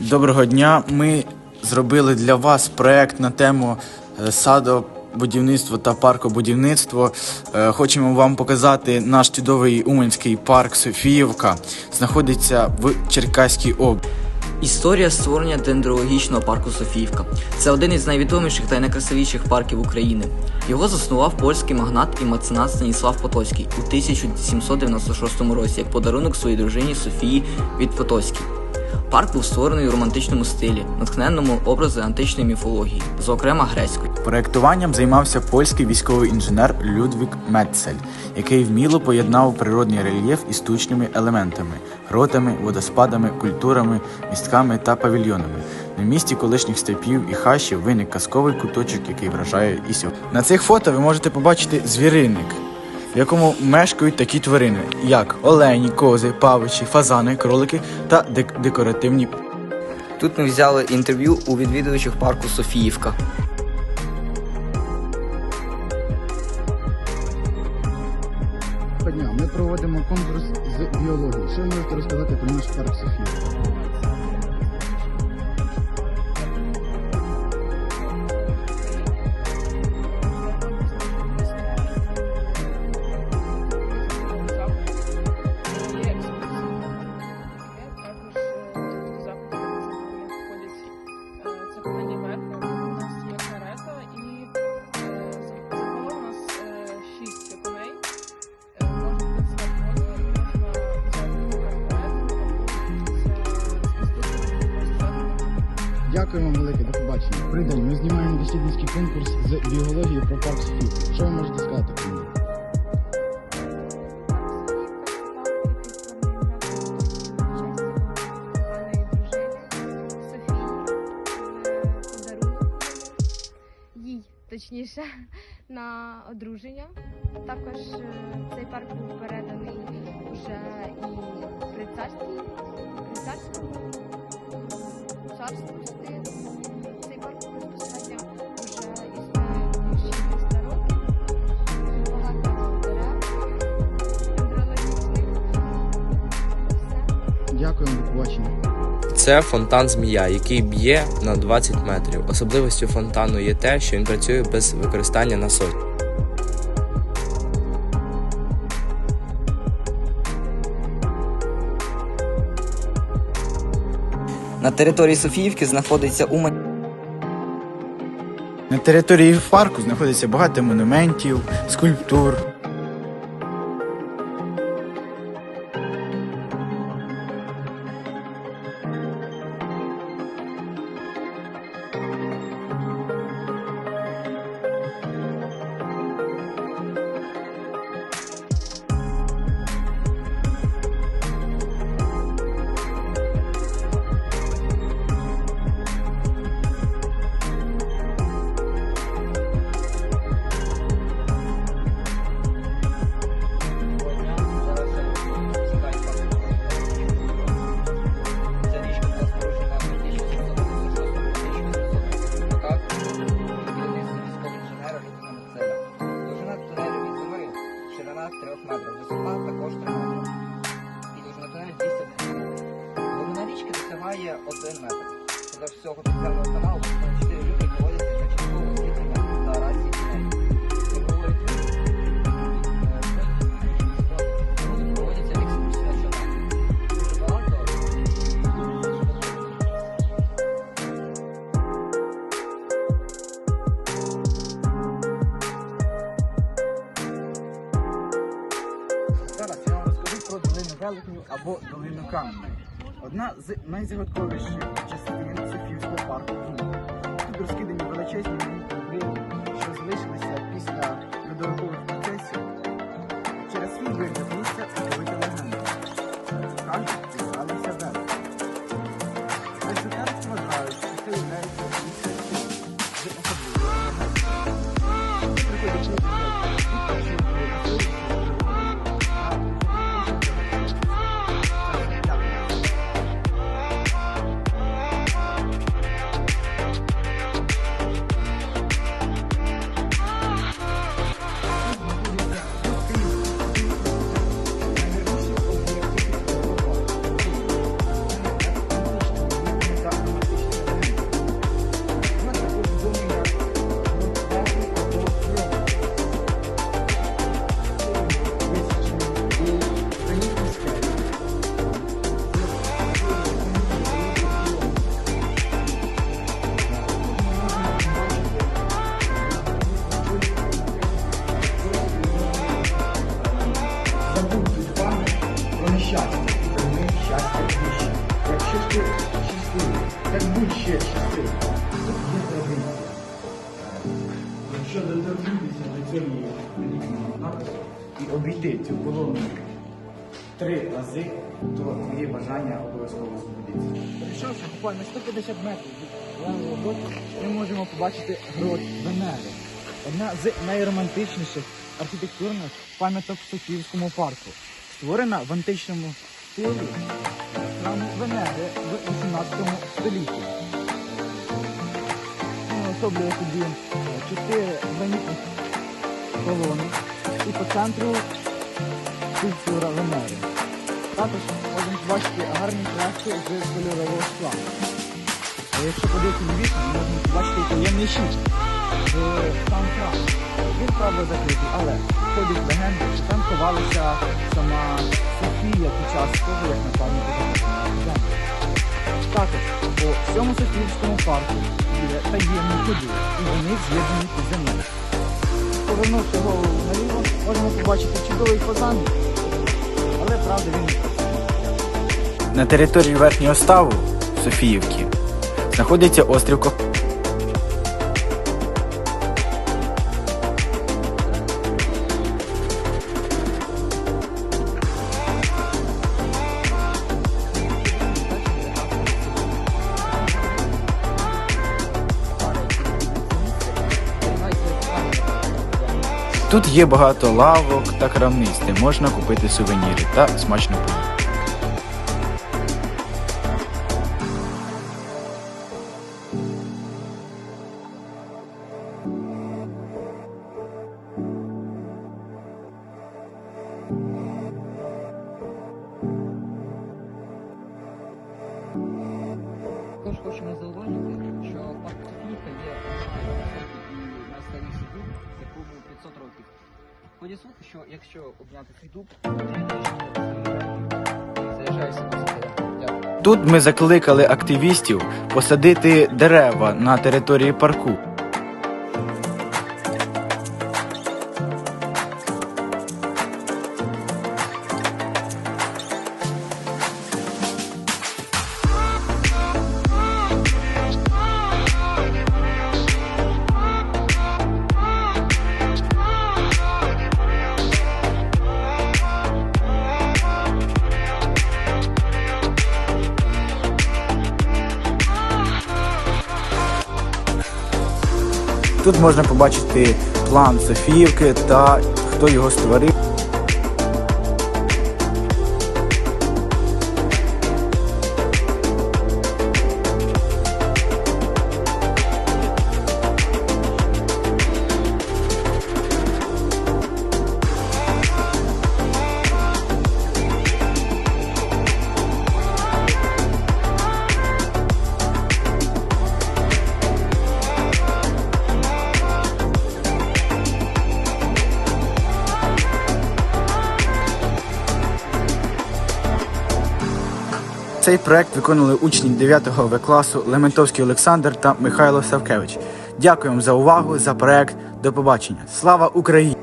Доброго дня. Ми зробили для вас проект на тему е, садобудівництво та паркобудівництво. Е, Хочемо вам показати наш чудовий уманський парк Софіївка. Знаходиться в Черкаській області. Історія створення дендрологічного парку Софіївка. Це один із найвідоміших та найкрасивіших парків України. Його заснував польський магнат і меценат Станіслав Потоцький у 1796 році як подарунок своїй дружині Софії від Потоцькій. Парк був створений у романтичному стилі, натхненному образи античної міфології, зокрема грецької. Проектуванням займався польський військовий інженер Людвік Метцель, який вміло поєднав природний рельєф із штучними елементами, гротами, водоспадами, культурами, містками та павільйонами. На місці колишніх степів і хащів виник казковий куточок, який вражає і сьогодні. На цих фото ви можете побачити звіринник, в якому мешкають такі тварини, як олені, кози, павичі, фазани, кролики та дек- декоративні Тут ми взяли інтерв'ю у відвідувачів парку Софіївка. Доброго дня. Ми проводимо конкурс з біології. Що ви можете розказати про наш парк Софія? Дякуємо вам велике, до побачення. День. Ми знімаємо дослідницький конкурс з біології про парк Софія. Що ви можете сказати їй точніше на одруження. Також е, цей парк був переданий вже і при царстві, при царському царству Це фонтан змія, який б'є на 20 метрів. Особливістю фонтану є те, що він працює без використання насосів. На території Софіївки знаходиться Умань. На території парку знаходиться багато монументів, скульптур. Досягає 1 метр. Для всього підземного каналу 4 люки проводяться для часткового освітлення та рації тунелю. Як говорить проводяться екскурсії на човнах. Я вам розкажу про долину велетню або долину каменю. Одна з найзагадковіших частин Софійського парку в Тут розкидані величезні вони щастя, прийми щастя віще. Якщо ти щасливий, так будь ще щасливий. Є традиція. Якщо доторкнутися до цього напису і обійти цю колону три рази, то твоє бажання обов'язково збудеться. Прийшовши буквально 150 метрів від левого ми можемо побачити грот Венери. Одна з найромантичніших архітектурних пам'яток в Софіївському парку. Створена в античному стилі храм Венери в 18 столітті. Особлює собі чотири гранітних колони і по центру скульптура Венери. Також можемо побачити гарні краски з кольорового скла. А якщо подивитися лівіше, ми можемо побачити в сам храм. Він правда закритий, але ходять легенди, що там ховалася сама Софія під час того, як напевно землю. Також по всьому Софіївському парку є таємні ходи, і вони з'єднані із землею. Повернувши голову наліво, можемо побачити чудовий фазан, але правда він не красивий. На території верхнього ставу Софіївки знаходиться острів Коп. Тут є багато лавок та крамниць, де можна купити сувеніри та смачно поїсти. Також хочемо зауважити, що парк Софійка є найвисокий дуб, якому 500 років. Ходять слухи, що якщо обняти цей дуб, Тут ми закликали активістів посадити дерева на території парку. Тут можна побачити план Софіївки та хто його створив. Цей проект виконали учні 9 В класу Лементовський Олександр та Михайло Савкевич. Дякуємо за увагу за проект. До побачення. Слава Україні!